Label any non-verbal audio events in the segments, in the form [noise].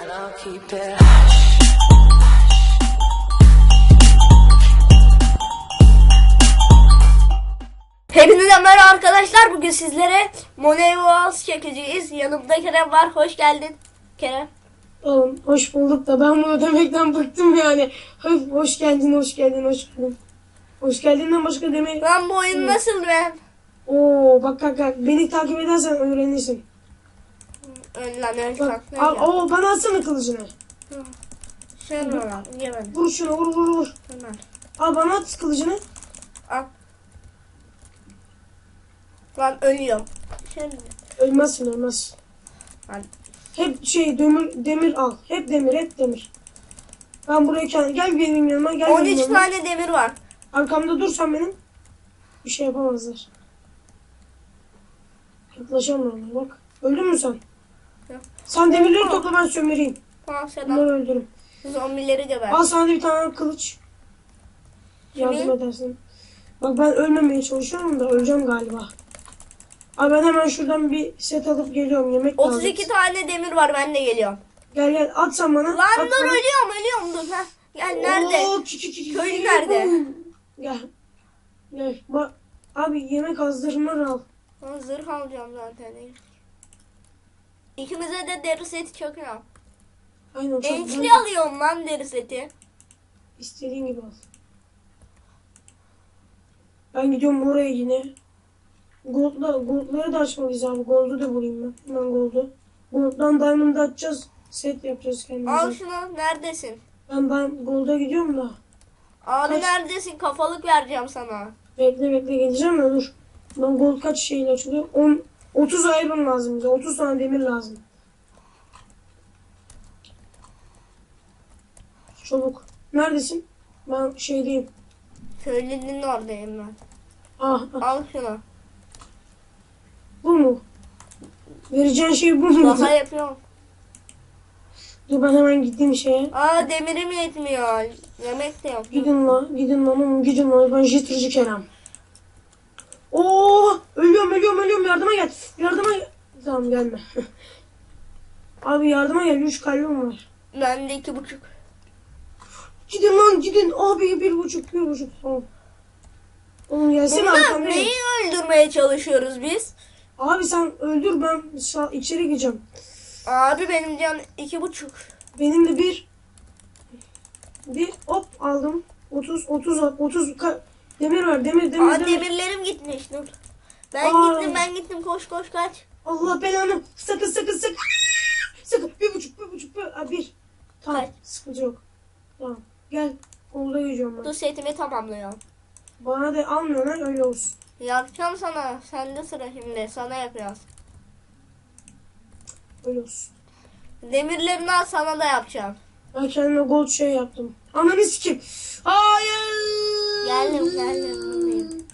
and I'll keep it hush. Hepinize merhaba arkadaşlar. Bugün sizlere Money Wars çekeceğiz. Yanımda Kerem var. Hoş geldin. Kerem. Oğlum hoş bulduk da ben bunu demekten bıktım yani. Höf, hoş geldin, hoş geldin, hoş geldin. Hoş geldiğinden başka demek. Lan bu oyun nasıl be? Oo bak bak bak beni takip edersen öğrenirsin. Ön lan ön Bak, lan. al, oo, bana atsana kılıcını. Sen lan. Yemedim. Vur şunu vur vur vur. Hemen. Al bana at kılıcını. Al. Lan ölüyorum. Şimdi. Ölmezsin ölmez. Lan. Hep şey demir demir al. Hep demir hep demir. Ben buraya kendim gel benim yanıma gel benim 13 yanıma. tane demir var. Arkamda dursan benim. Bir şey yapamazlar. Yaklaşamıyorlar bak. Öldün mü sen? Yok. Sen demirleri topla ben sömüreyim. Tamam sen al. Bunları öldürün. Zombileri geber. Al sana da bir tane kılıç. Yardım edersin. Bak ben ölmemeye çalışıyorum da öleceğim galiba. Abi ben hemen şuradan bir set alıp geliyorum. Yemek lazım. 32 tane demir var. Ben de geliyorum. Gel gel at sen bana. Lan at dur bana. ölüyorum ölüyorum dur. Ha. Gel nerede? Oo, ki- ki- Köylü nerede? Gel. Gel. Bak abi yemek azdırmaları al. Zırh alacağım zaten. İkimize de deri seti çakıyorum. Aynen. çok Ençli güzel. alıyorum lan deri seti. İstediğin gibi al. Ben gidiyorum oraya yine. Gold'la, Gold'ları da açmalıyız abi. Gold'u da bulayım ben. Hemen Gold'u. Gold'dan Diamond'ı açacağız. Set yapacağız kendimize. Al şunu neredesin? Ben, ben Gold'a gidiyorum da. Abi Kaç- neredesin? Kafalık vereceğim sana. Bekle bekle geleceğim de dur. Ben Gold kaç şeyle açılıyor? 10, 30 iron lazım bize. 30 tane demir lazım. Çabuk. Neredesin? Ben şeydeyim. Köylünün oradayım ben. Ah, ah. Al şunu. Bu mu? Vereceğin şey bu mu? Daha yapıyorum. Dur ben hemen gideyim şeye. Aa demirim yetmiyor. Yemek de yok. Gidin lan, gidin lan oğlum, gidin lan. Ben jitrici Kerem. Oo, ölüyorum, ölüyorum, ölüyorum. Yardıma gel. Yardıma gel. Tamam gelme. [laughs] Abi yardıma gel. Üç kalbim var. Bende iki buçuk. Gidin lan gidin. Abi bir buçuk, bir buçuk. Tamam. Oğlum gelsene Bunlar arkamda. neyi öldürmeye çalışıyoruz biz? Abi sen öldür ben içeri gireceğim. Abi benim can iki buçuk. Benim de bir bir hop aldım. 30 30 30 ka- demir var. Demir demir Aa demir. demirlerim gitmiş dur. Ben Aa. gittim ben gittim koş koş kaç. Allah belanı. Sakın sakın sakın. Sakın. Bir buçuk bir buçuk bir, Aa, bir. Tamam. Kaç? Sıkıntı yok. Tamam. Gel. Kolda yüzüyorum ben. Dur setimi tamamlıyorum. Bana da almıyorlar öyle olsun. Yapacağım sana. Sende sıra şimdi. Sana yapacağız. Öyle olsun. Demirlerini al sana da yapacağım. Ben kendime gold şey yaptım. Ananı sikim. Hayır. Geldim geldim. buradayım.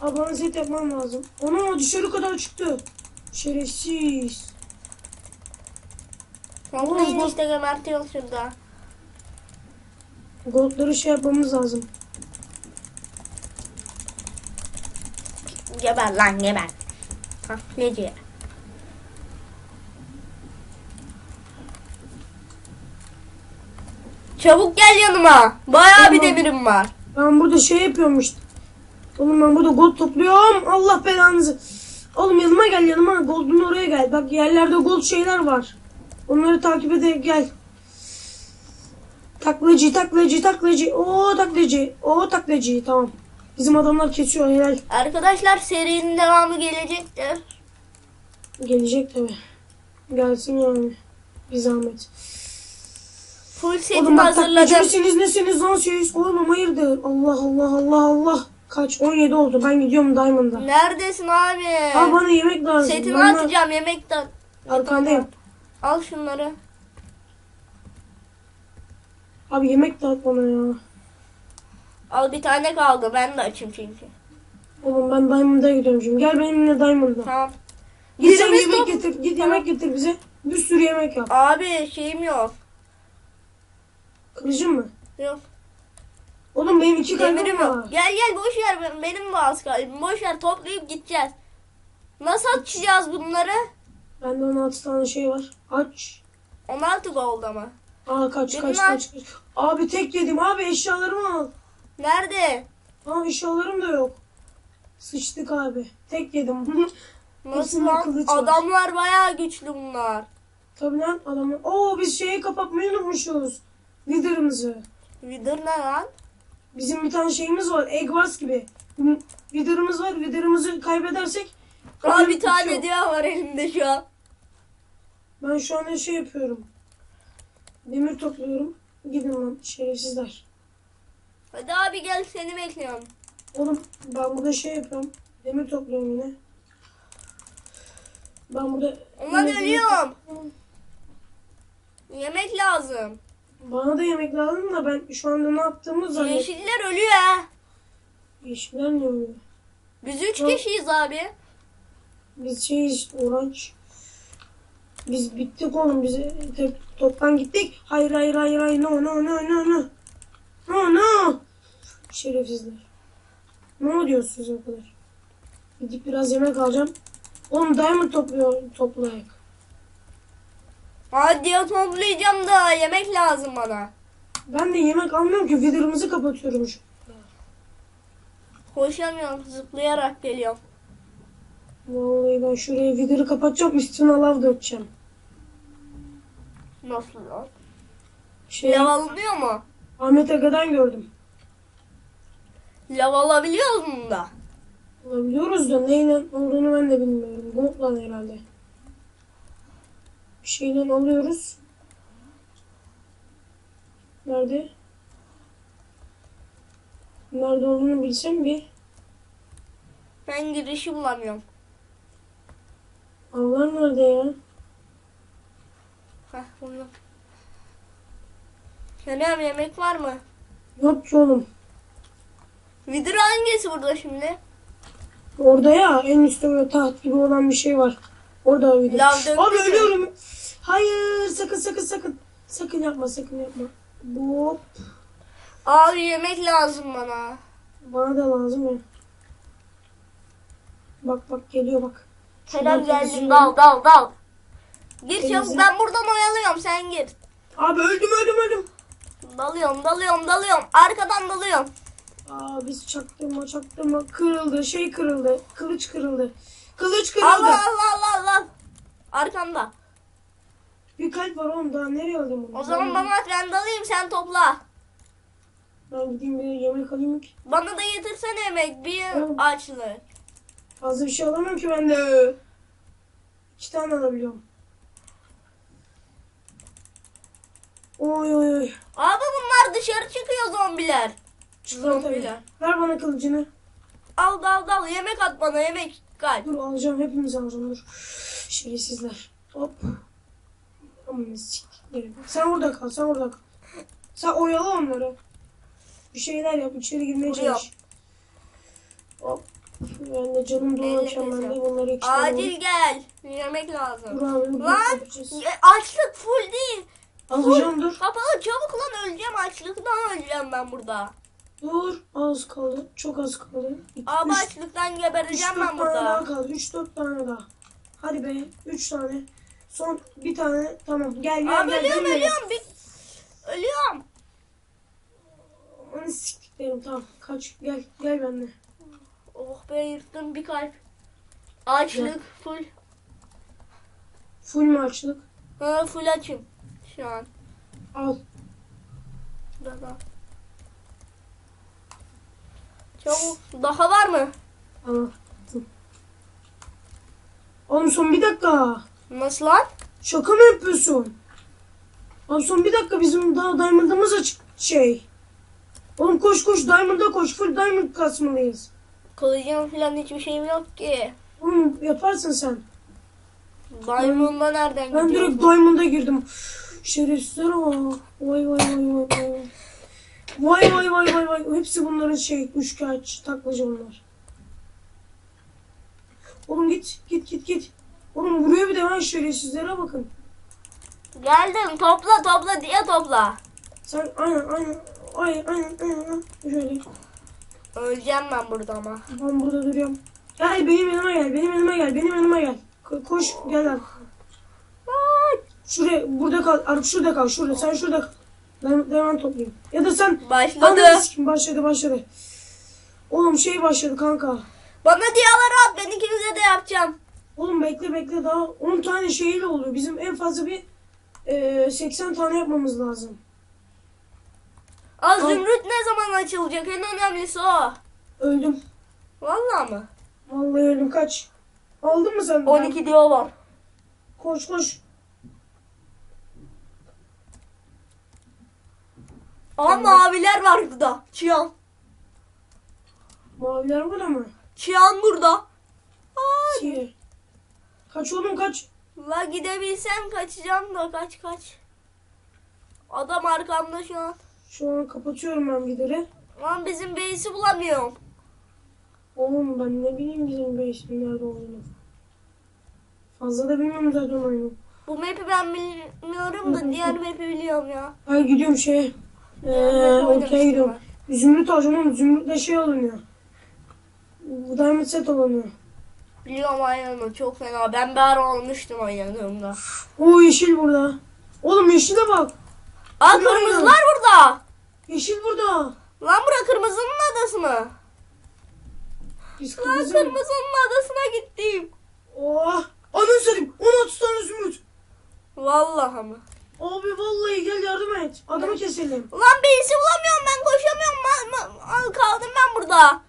Abi bana set yapmam lazım. Ona dışarı kadar çıktı. Şerefsiz. Toplayın bu- işte gebertiyorum şurada. Goldları şey yapmamız lazım. Geber lan geber. Hah nece? Çabuk gel yanıma. Bayağı bir Tamam. demirim var. Ben burada şey yapıyorum işte. Oğlum ben burada gold topluyorum. Allah belanızı. Oğlum yanıma gel yanıma. Gold'un oraya gel. Bak yerlerde gold şeyler var. Onları takip ede gel. Taklacı taklacı taklacı. Oo taklacı. Oo taklacı. Tamam. Bizim adamlar kesiyor helal. Arkadaşlar serinin devamı gelecektir. Gelecek tabi. Gelsin yani. Bir zahmet. Full Oğlum setimi bak taklacı hazırladım. mısınız nesiniz lan siz? Oğlum hayırdır? Allah Allah Allah Allah. Kaç? 17 oldu. Ben gidiyorum Diamond'a. Neredesin abi? Al bana yemek lazım. Setimi Bana- atacağım yemekten. Arkandayım. Al şunları. Abi yemek dağıt bana ya. Al bir tane kaldı. Ben de açım çünkü. Oğlum ben Diamond'a gidiyorum şimdi. Gel benimle Diamond'a. Tamam. Birimiz yemek top- getir. Git yemek getir bize. Bir sürü yemek yap. Abi şeyim yok. Kılıcın mı? Yok. Oğlum benim iki Demirim kalbim var. Gel gel boş ver benim, benim de az kalbim. Boş ver toplayıp gideceğiz. Nasıl açacağız bunları? Bende 16 tane şey var. Aç. 16 gold ama. Aa kaç kaç Bunlar- kaç. kaç. Abi tek yedim. Abi eşyalarımı al. Nerede? Abi eşyalarım da yok. Sıçtık abi. Tek yedim. [laughs] Nasıl Hepsinde lan? kılıç var. Adamlar bayağı güçlü bunlar. Tabii lan adamı. Oo biz şeyi kapatmayı unutmuşuz. Wither'ımızı. Wither ne lan? Bizim bir tane şeyimiz var. Egg Wars gibi. Wither'ımız var. Wither'ımızı kaybedersek Aa bir tane bitiyor. diyor var elimde şu an. Ben şu anda şey yapıyorum. Demir topluyorum. Gidin lan şerefsizler. Hadi abi gel seni bekliyorum. Oğlum ben burada şey yapıyorum. Demir topluyorum yine. Ben burada... Ulan ölüyorum. Yemek lazım. Bana da yemek lazım da ben şu anda ne yaptığımı zannediyorum. Yeşiller ölüyor ha. Yeşiller ne oluyor? Biz üç Hı. kişiyiz abi. Biz şeyiz orange. Biz bittik oğlum biz toptan gittik. Hayır hayır hayır hayır no no no no no. No no. Şerefsizler. Ne diyorsunuz o kadar? Gidip biraz yemek alacağım. Oğlum diamond topluyor toplayak. Hadi ya toplayacağım da yemek lazım bana. Ben de yemek almıyorum ki vidarımızı kapatıyorum şu. Koşamıyorum zıplayarak geliyorum. Vallahi ben şuraya vidarı kapatacağım üstüne lav dökeceğim. Nasıl lan? Şey, Lav alınıyor mu? Ahmet Aga'dan gördüm. Lav alabiliyor mu da? Biliyoruz da neyle olduğunu ben de bilmiyorum. Gold'la herhalde. Bir şeyden alıyoruz. Nerede? Nerede olduğunu bilsem bir. Ben girişi bulamıyorum. Avlar nerede ya? Heh buldum. Kerem yemek var mı? Yok ki oğlum. Vidir hangisi burada şimdi? Orada ya en üstte böyle taht gibi olan bir şey var. Orada döktü Abi ölüyorum. Hayır sakın sakın sakın. Sakın yapma sakın yapma. Hop. Abi yemek lazım bana. Bana da lazım ya. Bak bak geliyor bak. Kerem temizliyorum. dal dal dal. Gir çabuk ben buradan oyalıyorum sen gir. Abi öldüm öldüm öldüm. Dalıyorum dalıyorum dalıyorum. Arkadan dalıyorum. Aa biz çaktırma çaktırma kırıldı şey kırıldı kılıç kırıldı kılıç kırıldı Allah Allah Allah Allah. Arkamda. bir kalp var oğlum daha nereye alayım onu O zaman ben, bana at ben dalayım sen topla. ben gideyim bir yemek alayım ki Bana da getirsene yemek bir Hı. açlık. fazla bir şey alamam ki ben de iki tane alabiliyorum oy oy oy Abi bunlar dışarı çıkıyor zombiler. Zombiler. ver bana kılıcını Al dal dal yemek at bana yemek. Gel. dur alacağım hepimiz alacağım dur şerefsizler hop Aman. Sen orada kal sen orada kal sen oyala onları bir şeyler yap içeri girmeye çalış Hop. Ben de canım dolaşacağım ben de bunları iki Acil gel. Yemek lazım. Dur abi Lan açlık full değil. Alacağım dur. Kapalı çabuk lan öleceğim açlıktan öleceğim ben burada. Dur. Az kaldı. Çok az kaldı. Abi üç, açlıktan üç, gebereceğim dört ben tane daha burada. kaldı. Üç dört tane daha. Hadi be. Üç tane. Son bir tane. Tamam. Gel gel Abi gel. ölüyorum gel. ölüyorum. Bir... Ölüyorum. Aman siktiklerim tamam. Kaç. Gel. Gel benimle. Oh be yırttım bir kalp. Açlık full. Full mü açlık? Ha, full açım şu an. Al. Daha. Çabuk. Daha var mı? Al. Oğlum son bir dakika. Nasıl lan? Şaka mı yapıyorsun? Abi son bir dakika bizim daha diamond'ımız açık şey. Oğlum koş koş diamond'a koş. Full diamond kasmalıyız. Kılıcım falan hiçbir şeyim yok ki. Oğlum yaparsın sen. Diamond'da nereden Ben direkt Diamond'a girdim. Şerefsizler ama. Vay vay vay vay vay. Vay vay vay vay vay. Hepsi bunların şey üçkağıtçı taklacı bunlar. Oğlum git git git git. Oğlum vuruyor bir de ben şerefsizlere bakın. Geldim topla topla diye topla. Sen aynen aynen. Ay aynen aynen. aynen. Şöyle. Öleceğim ben burada ama. Ben burada duruyorum. Gel benim yanıma gel. Benim yanıma gel. Benim yanıma gel. Ko- koş gel lan. Şuraya burada kal. Arap şurada kal. Şurada. Sen şurada kal. Ben devam toplayayım. Ya da sen Başladı. Sikeyim, başladı başladı. Oğlum şey başladı kanka. Bana diyaları at ben ikinize de yapacağım. Oğlum bekle bekle daha 10 tane şeyle oluyor. Bizim en fazla bir e, 80 tane yapmamız lazım. Az Al. zümrüt ne zaman açılacak en önemlisi o. Öldüm. Vallahi mı? Vallahi öldüm kaç. Aldın mı sen? de? 12 diyorlar. Koş koş. Ama maviler var burada. Çiyan. Maviler burada mı? Çiyan burada. Aa, Şey. Kaç oğlum kaç. La gidebilsem kaçacağım da kaç kaç. Adam arkamda şu an. Şu an kapatıyorum ben gideri. Lan bizim base'i bulamıyorum. Oğlum ben ne bileyim bizim base'in nerede olduğunu. Fazla da bilmiyorum zaten oyunu. Bu map'i ben bilmiyorum da diğer map'i biliyorum ya. Ay gidiyorum şeye. Ee, oynamıştım gidiyorum. Zümrüt oğlum. Zümrütle şey alınıyor. Bu diamond set alınıyor. Biliyorum aynen çok fena. Ben bir ara olmuştum oynadığımda. Oo yeşil burada. Oğlum yeşile bak. Aa kırmızılar burada. Yeşil burada. Lan bura kırmızının adası mı? Biz Lan kırmızı. kırmızının adasına gittim. Oh. Anın sarayım. 16 tane zümrüt. Vallahi mı? Abi vallahi gel yardım et. Adamı keselim. Lan base'i bulamıyorum ben koşamıyorum. Ma- ma- Al kaldım ben burada.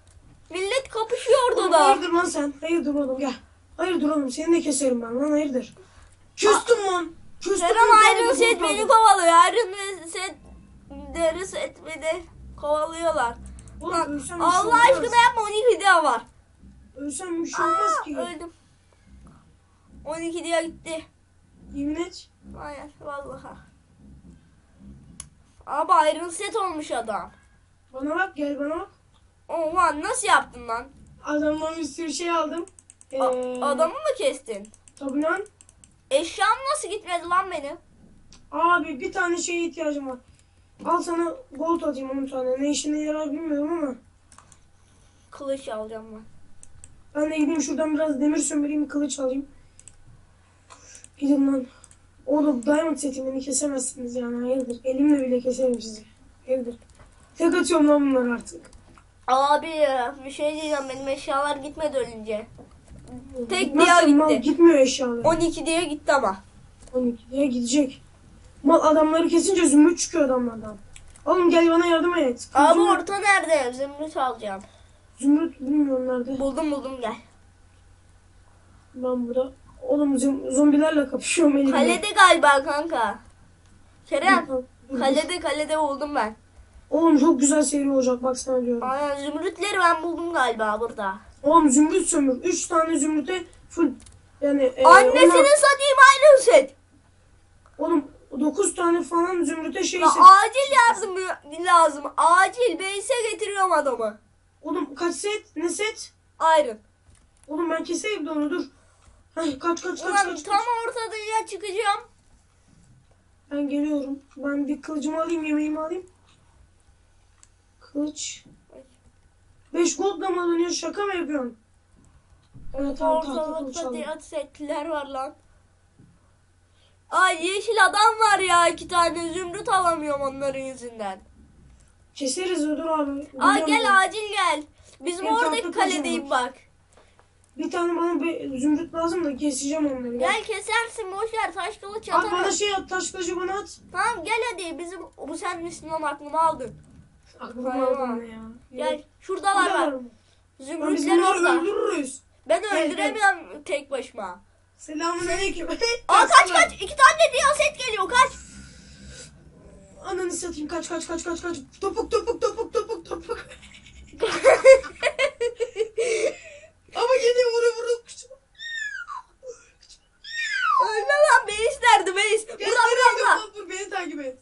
Millet kapışıyor orada da. hayırdır lan sen? Hayırdır oğlum gel. Hayırdır oğlum seni de keserim ben lan hayırdır. Küstüm lan. Küstüm. Kerem ben, Iron Set beni kovalıyor. Iron Set Deri Set beni kovalıyorlar. Oğlum Lan, ölsem bir şey Allah olmaz. aşkına yapma 12 diye var. Ölsem bir şey olmaz Aa, ki. öldüm. 12 diye gitti. Yemin et. Aynen vallahi. Abi Iron Set olmuş adam. Bana bak gel bana bak. Oha nasıl yaptın lan? Adamdan bir sürü şey aldım. Ee, A- adamı mı kestin? Tabii lan. Eşyam nasıl gitmedi lan benim? Abi bir tane şeye ihtiyacım var. Al sana gold atayım 10 tane. Ne işine yarar bilmiyorum ama. Kılıç alacağım ben. Ben de gideyim şuradan biraz demir sömüreyim kılıç alayım. Gidin lan. Oğlum diamond setimini kesemezsiniz yani hayırdır. Elimle bile keserim sizi. Hayırdır. Tek atıyorum lan bunları artık. Abi bir şey diyeceğim benim eşyalar gitmedi ölünce. Tek diye mal gitti. gitmiyor eşyalar. 12 diye gitti ama. 12 diye gidecek. Mal adamları kesince zümrüt çıkıyor adamlardan. Oğlum gel bana yardım et. Abi Zümrüt- orta nerede? Zümrüt alacağım. Zümrüt bilmiyorum nerede. Buldum buldum gel. Ben burada. Oğlum zom- zombilerle kapışıyorum elimle. Kalede galiba kanka. Kerem. Kalede kalede buldum ben. Oğlum çok güzel seri olacak bak sana diyorum. Aynen zümrütleri ben buldum galiba burada. Oğlum zümrüt sömür. 3 tane zümrüte full. Yani e, Annesini ona- satayım Iron Set. Oğlum 9 tane falan zümrüte şey La, set. acil yardım lazım. Acil base'e getiriyorum adamı. Oğlum kaç set? Ne set? Iron. Oğlum ben keseyim de onu dur. Heh, kaç kaç kaç Ulan kaç. tam kaç. ortadaya çıkacağım. Ben geliyorum. Ben bir kılıcımı alayım yemeğimi alayım. Kılıç. 5 goldla mı alınıyor? Şaka mı yapıyorsun? Evet, tamam, Ortalıkta diğer setler var lan. Ay yeşil adam var ya iki tane zümrüt alamıyorum onların yüzünden. Keseriz dur abi. Aa gel acil gel. Bizim Benim oradaki kaledeyim bak. Bir tane bana bir zümrüt lazım da keseceğim onları. Gel. Kesersin boşver taş kılıç Abi bana atarım. şey at taş kılıcı bana at. Tamam gel hadi bizim bu sen misin lan aklımı aldın. Aklıma Hayvan. aldın ya. Gel Burada var. biz Zümrütler bunları orada. öldürürüz. Ben Gel, öldüremiyorum tek başıma. Selamun aleyküm. Aa kaç kaç iki tane diyor set geliyor kaç. Ananı satayım kaç kaç kaç kaç kaç. Topuk topuk topuk topuk topuk. [laughs] Ama yine vuru vuru. Ölme lan beyiş nerede? Gel Burada nereye burada. gidiyorsun? Beni takip et.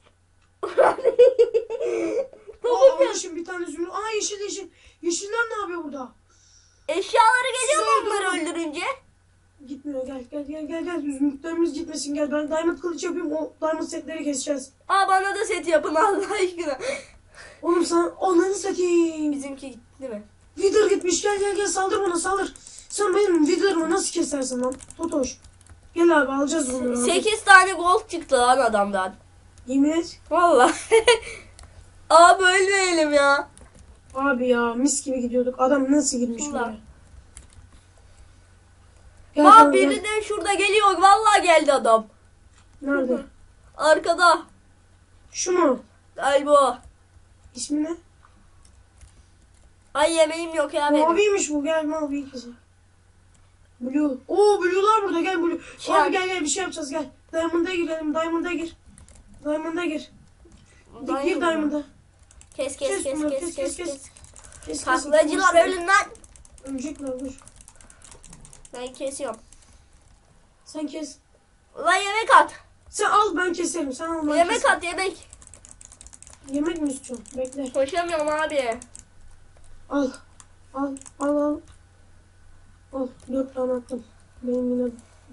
Topuk [laughs] Aa ya. almışım bir tane zümrüt. Aa yeşil yeşil. Yeşiller ne yapıyor burada? Eşyaları geliyor mu onları öldürün. öldürünce? Gitmiyor gel gel gel gel gel. Zümrütlerimiz gitmesin gel. Ben diamond kılıç yapayım. O diamond setleri keseceğiz. Aa bana da set yapın Allah aşkına. Oğlum sen ananı satayım. Bizimki gitti mi? Wither gitmiş gel gel gel saldır bana saldır. Sen benim Wither'ımı nasıl kesersin lan? Totoş. Gel abi alacağız bunları. abi. 8 tane gold çıktı lan adamdan. Yemin et. Valla. [laughs] Abi ölmeyelim ya. Abi ya mis gibi gidiyorduk. Adam nasıl girmiş Ulan. buraya? Gel Bak kanka, biri gel. de şurada geliyor. Vallahi geldi adam. Nerede? Arkada. Şu mu? Galiba. İsmi ne? Ay yemeğim yok ya benim. Maviymiş bu. Gel mavi kızı. Blue. Oo Blue'lar burada. Gel Blue. Şey abi gel gel bir şey yapacağız gel. Diamond'a girelim. Diamond'a gir. Diamond'a gir. Diamond Gir? Diamond'a. Kes kes Kes kes bunları, kes kes, kes kes, kes. Taklacılar ölün lan. Ölecekler dur. Ben kesiyorum. Sen kes. Ulan yemek at. Sen al ben keserim. Sen al ben Yemek keserim. at yemek. Yemek mi istiyorsun? Bekle. Koşamıyorum abi. Al. Al. Al al. Al. Dört tane attım. Benim yine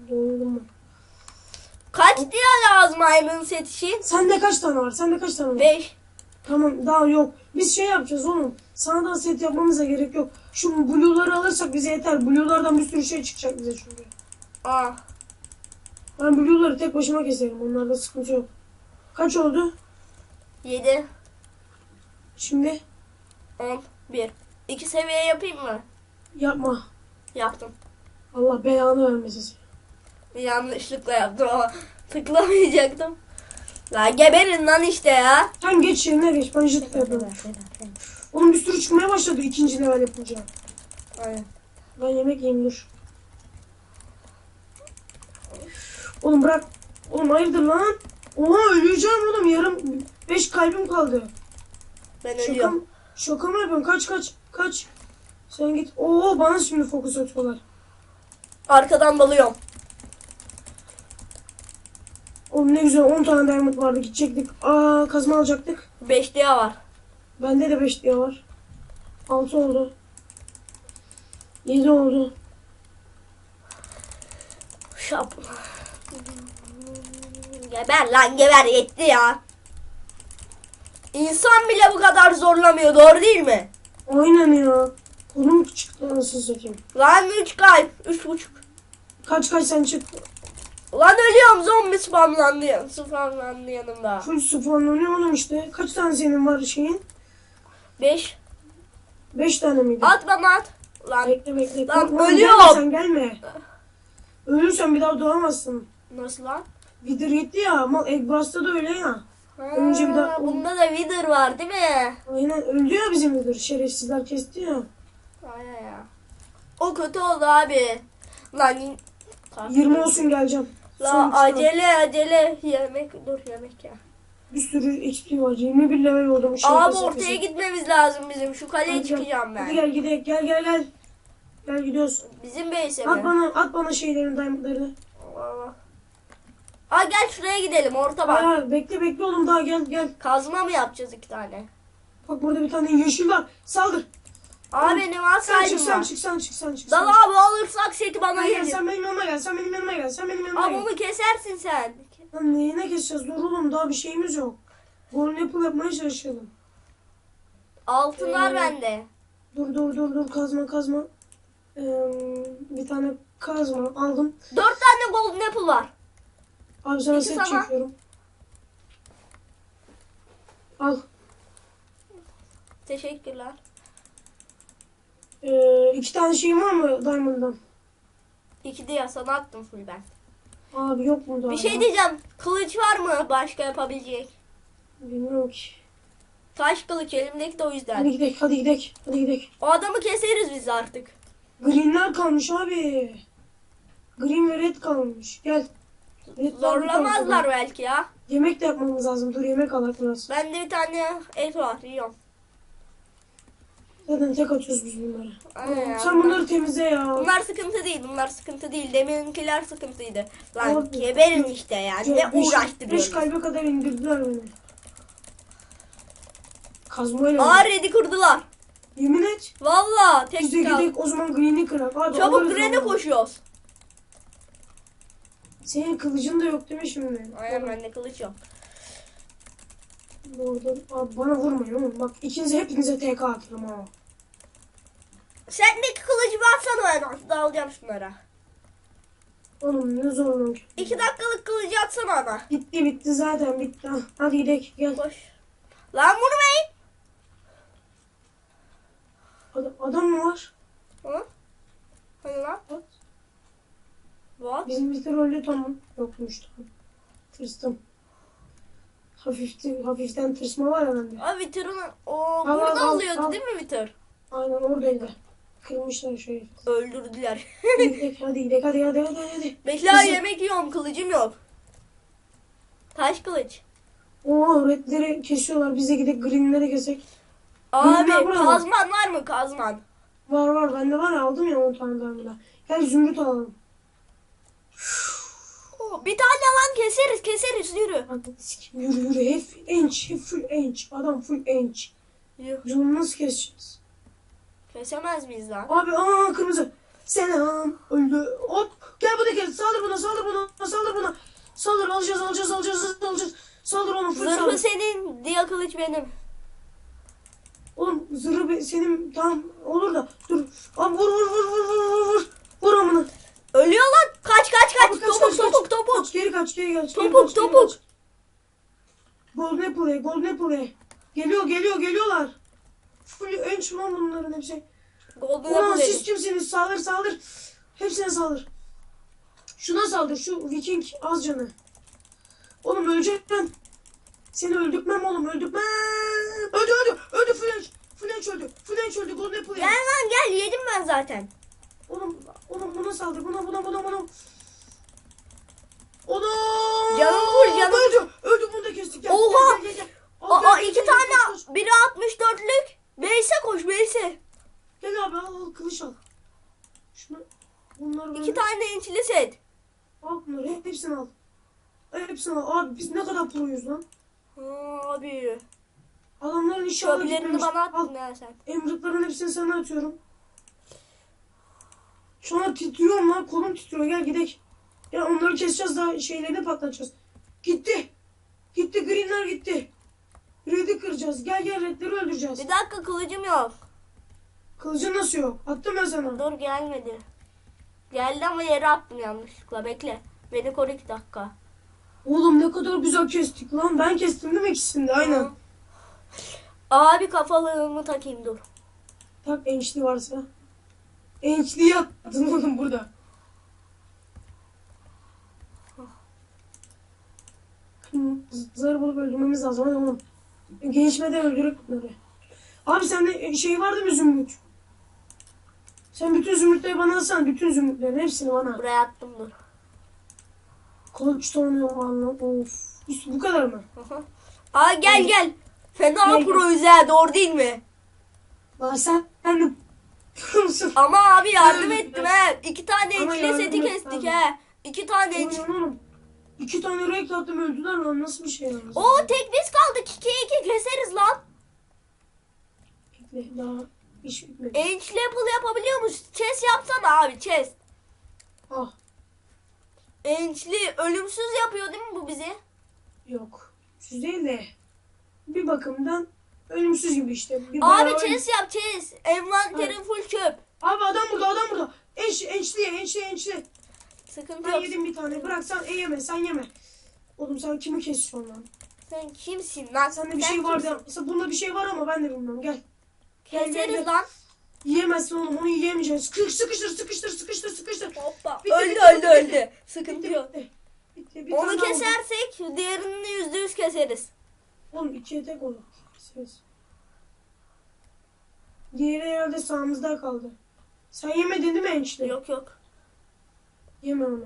doyurdum mu? Kaç diye lazım maymun set için? Sende kaç tane var? Sende kaç tane var? 5. Tamam daha yok. Biz şey yapacağız oğlum. Sana da set yapmamıza gerek yok. Şu blue'ları alırsak bize yeter. Blue'lardan bir sürü şey çıkacak bize çünkü. Aa. Ben blue'ları tek başıma keserim. Onlarda sıkıntı yok. Kaç oldu? 7. Şimdi 10. 1. 2 seviye yapayım mı? yapma. Yaptım. Allah belanı vermesin. Yanlışlıkla yaptım ama tıklamayacaktım. La geberin lan işte ya. Sen geç yerine geç. Ben jit yapıyorum. Oğlum bir sürü çıkmaya başladı ikinci level yapınca. Aynen. Ben yemek yiyeyim dur. Oğlum bırak. Oğlum hayırdır lan? Oha öleceğim oğlum yarım. Beş kalbim kaldı. Ben Şaka, ölüyorum. şaka mı yapıyorsun? Kaç kaç kaç. Sen git. Oo bana şimdi fokus atıyorlar. Arkadan dalıyorum. Oğlum ne güzel 10 tane diamond vardı gidecektik. Aa kazma alacaktık. 5 diye var. Bende de 5 diye var. 6 oldu. 7 oldu. Şap. Geber lan geber yetti ya. İnsan bile bu kadar zorlamıyor doğru değil mi? Ya. Kolum çıktı anasını satayım. Lan 3 kalp. 3.5. Kaç kaç sen çık. Lan ölüyorum zombi spamlandı ya. Spamlandı yanımda. Full spawnlanıyor oğlum işte. Kaç tane senin var şeyin? 5. 5 tane miydi? At bana at. Lan Bekle bekle. Lan Korkma, ölüyorum. Gelme sen gelme. Ölürsen bir daha doğamazsın. nasıl lan? Vidir gitti ya ama Eggbast'ta da öyle ya. Önce bir daha- Bunda da Wither var değil mi? Aynen öldü ya bizim Vidir. Şerefsizler kesti ya. Aynen ya. O kötü oldu abi. Lan in- 20 olsun geleceğim. Son La tane. acele acele yemek dur yemek ya. Bir sürü XP var. 21 level oldum. Şey Abi ortaya kasa. gitmemiz lazım bizim. Şu kaleye Hadi çıkacağım Hadi ben. gel gidelim. Gel gel gel. Gel gidiyoruz. Bizim base'e At mi? bana at bana şeylerin diamondlarını. Aa. Aa gel şuraya gidelim orta bak. Aa, bekle bekle oğlum daha gel gel. Kazma mı yapacağız iki tane? Bak burada bir tane yeşil var. Saldır. Abi benim Sen çık alsaydım sen var. çık sen çık sen çık. Dal abi alırsak seti bana Gel, sen benim yanıma gel. Sen benim yanıma gel. Sen benim yanıma Abi gel. onu kesersin sen. Lan neyine keseceğiz? Dur oğlum daha bir şeyimiz yok. Golden apple yapmaya çalışalım. Altın var Ee, bende. Dur dur dur dur kazma kazma. Ee, bir tane kazma aldım. Dört tane golden apple var. Abi sana İki set çekiyorum. Al. Teşekkürler. Ee, iki tane şeyim var mı Diamond'dan? İki de ya sana attım full ben. Abi yok mu daha? Bir şey diyeceğim. Kılıç var mı başka yapabilecek? Bilmiyorum ki. Taş kılıç elimdeki de o yüzden. Hadi gidelim hadi gidelim hadi gidelim. O adamı keseriz biz artık. Greenler kalmış abi. Green ve red kalmış. Gel. Zorlamazlar belki ya. Yemek de yapmamız lazım. Dur yemek alak biraz. Bende bir tane et var yiyorum. Zaten tek atıyoruz biz bunları. Aynen ya. Sen bunları temizle ya. Bunlar sıkıntı değil, bunlar sıkıntı değil. Deminkiler sıkıntıydı. Lan Abi, geberin işte ya. Ne Beş- Beş uğraştırıyorsun? kalbe kadar indirdiler beni. Kazmayla. Aa red'i kırdılar. Yemin et. Valla tek Biz de gidelim o zaman Green'i kırak. Hadi Çabuk onu. koşuyoruz. Senin kılıcın da yok değil mi şimdi? Aynen bende kılıç yok. Orada. Abi bana vurmayın oğlum. Bak ikinize hepinize TK atarım ha. Sendeki kılıcı versene ben dalacağım şunlara. Oğlum ne zor lan. İki dakikalık kılıcı atsana ana. Bitti bitti zaten bitti. Ha, Hadi gidelim gel. Koş. Lan vurmayın. Adam, adam mı var? Hı? Hani lan? Bak. What? Bizim bir öldü tamam. Yokmuş tamam. Tırstım. Hafifti, hafiften tırsma var bende. Aa Vitter'ın o Al, burada al, değil mi Vitter? Aynen oradaydı. Kırmışlar şöyle. Öldürdüler. Hadi gidelim hadi gidelim hadi hadi hadi hadi. Bekle Kızım. yemek yiyorum kılıcım yok. Taş kılıç. Oo redleri kesiyorlar. Biz de gidelim greenlere kesek. Abi kazman var mı kazman? Var var bende var aldım ya 10 tane daha. Gel zümrüt alalım. Bir tane lan keseriz keseriz yürü. Yürü yürü hep enç hep full enç. Adam full enç. Biz bunu nasıl keseceğiz? Kesemez miyiz lan? Abi aa kırmızı. Selam. Öldü. Hop. Gel bunu kes. Saldır buna saldır buna. Saldır buna. Saldır alacağız alacağız alacağız alacağız. Saldır onu full Zırhı saldır. senin, diğer kılıç benim. Oğlum zırhı be- senin tam olur da. Dur. Abi vur vur vur vur vur vur vur. Vur amına. Ölüyor lan. Kaç kaç kaç. Abi. Kaç, geri kaç geri kaç. geri Topuk, kaç, geri topuk. kaç. Golden Apple'e Golden Apple'e. Geliyor geliyor geliyorlar. Full enç lan bunların hepsi. Golden Ulan Apple siz dedim. kimsiniz? Saldır saldır. Hepsine saldır. Şuna saldır. Şu Viking az canı. Oğlum ölecek ben. Seni öldürtmem oğlum öldürtmem. Öldü öldü. Öldü French. French öldü. French öldü. Golden Apple Gel lan gel yedim ben zaten. Oğlum, oğlum buna saldır. Buna buna buna buna. Oğlum. Canım vur, canım. Öldü. Öldü bunu da kestik. Gel, Oha. Gel, gel, gel. Al, Aa gel, iki gel, tane koş, biri 64'lük. Beyse koş Beyse. Gel abi al al kılıç al. Şunu. Bunları İki böyle- tane ençli set. Al bunları hep- hepsini al. Hepsini al. Abi biz ne kadar proyuz lan. Abi. Adamların inşallah gitmemiş. bana attın ya sen. emrutların hepsini sana atıyorum. Şu an titriyorum lan. Kolum titriyor. Gel gidelim. Ya onları keseceğiz daha şeylerini patlatacağız. Gitti. Gitti. Greenler gitti. Red'i kıracağız. Gel gel redleri öldüreceğiz. Bir dakika kılıcım yok. Kılıcın nasıl yok? Attım ben sana. Dur gelmedi. Geldi ama yere attım yanlışlıkla. Bekle. Beni koru iki dakika. Oğlum ne kadar güzel kestik lan. Ben kestim değil mi ikisini de? Aynen. Abi kafalığımı takayım dur. Tak ençli varsa. Ençli yaptın oğlum burada. Zar bulup öldürmemiz lazım hadi oğlum. Gençmeden öldürük bunları. Abi sende şey vardı mı zümrüt? Sen bütün zümrütleri bana alsana. Bütün zümrütlerin hepsini bana. Buraya attım dur. Tane var lan? Of. Bu kadar mı? Aha. Aa gel gel. Fena gel. proyuz ha doğru değil mi? Lan sen musun? Ama abi yardım ettim he. İki tane yardım seti et kestik he. İki tane ençli. İki tane renk attım öldüler lan. Nasıl bir şey lan? Oo tek biz kaldık. İkiye iki keseriz lan. Bekle daha iş bitmedi. Ençli apple yapabiliyor musun? Chest yapsana abi chest. Ah Ençli ölümsüz yapıyor değil mi bu bizi? yok. Siz değil de bir bakımdan ölümsüz gibi işte. Bir Abi bayağı- chest yap chest. Envanterin full çöp. Abi adam burada adam burada. Enç, ençli ençli ençli. Sıkıntı Ben yok. yedim bir tane. Bırak sen e, yeme sen yeme. Oğlum sen kimi kesiyorsun lan? Sen kimsin lan? Sende bir Sen şey var kimsin? da. Mesela bunda bir şey var ama ben de bilmiyorum. Gel. Gel, gel, Keseriz gel. lan. Yiyemezsin oğlum onu yiyemeyeceksin. Sıkış, sıkıştır sıkıştır sıkıştır sıkıştır. Hoppa. Bitti, öldü bitti, öldü bitti. öldü. Sıkıntı Bitti, yok. bitti. Bitti. Bir Onu tane daha oldu. kesersek diğerini yüzde yüz keseriz. Oğlum ikiye tek oldu. Ses. Diğeri herhalde sağımızda kaldı. Sen yemedin değil mi enişte? Yok yok. Yeme onu.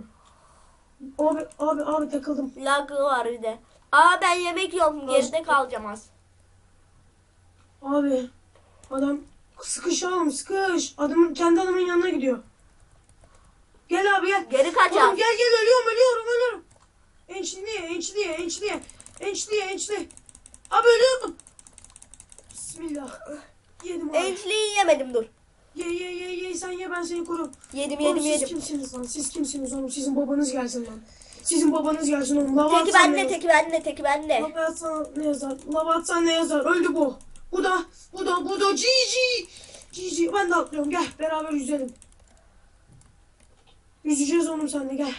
Abi abi abi takıldım. Lagı var bir de. Aa ben yemek yiyorum. Geride kalacağım az. Abi adam sıkış oğlum sıkış. Adamın kendi adamın yanına gidiyor. Gel abi gel. Geri Oğlum kaçar. gel gel ölüyorum ölüyorum ölüyorum. Ençliye ençliye ençliye ençliye ençli. Abi ölüyorum. Bismillah. Yedim abi. Ençliyi yemedim dur. Ye ye ye ye sen ye ben seni korurum. Yedim Oğlum yedim siz yedim. kimsiniz lan? Siz kimsiniz oğlum? Sizin babanız gelsin lan. Sizin babanız gelsin oğlum. Lava Teki atsan ne bende teki bende teki bende. Lava atsan ne yazar? Lava atsan ne yazar? Öldü bu. Bu da, bu da, bu da. Cici. Cici. Ben de atlıyorum. Gel beraber yüzelim. Yüzeceğiz oğlum sen de gel.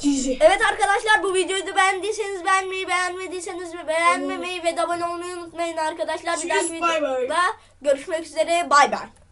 Cici. Evet arkadaşlar bu videoyu da beğendiyseniz beğenmeyi, beğenmediyseniz beğenmemeyi ve de abone olmayı unutmayın arkadaşlar. Bir dahaki videoda görüşmek üzere. Bay bay.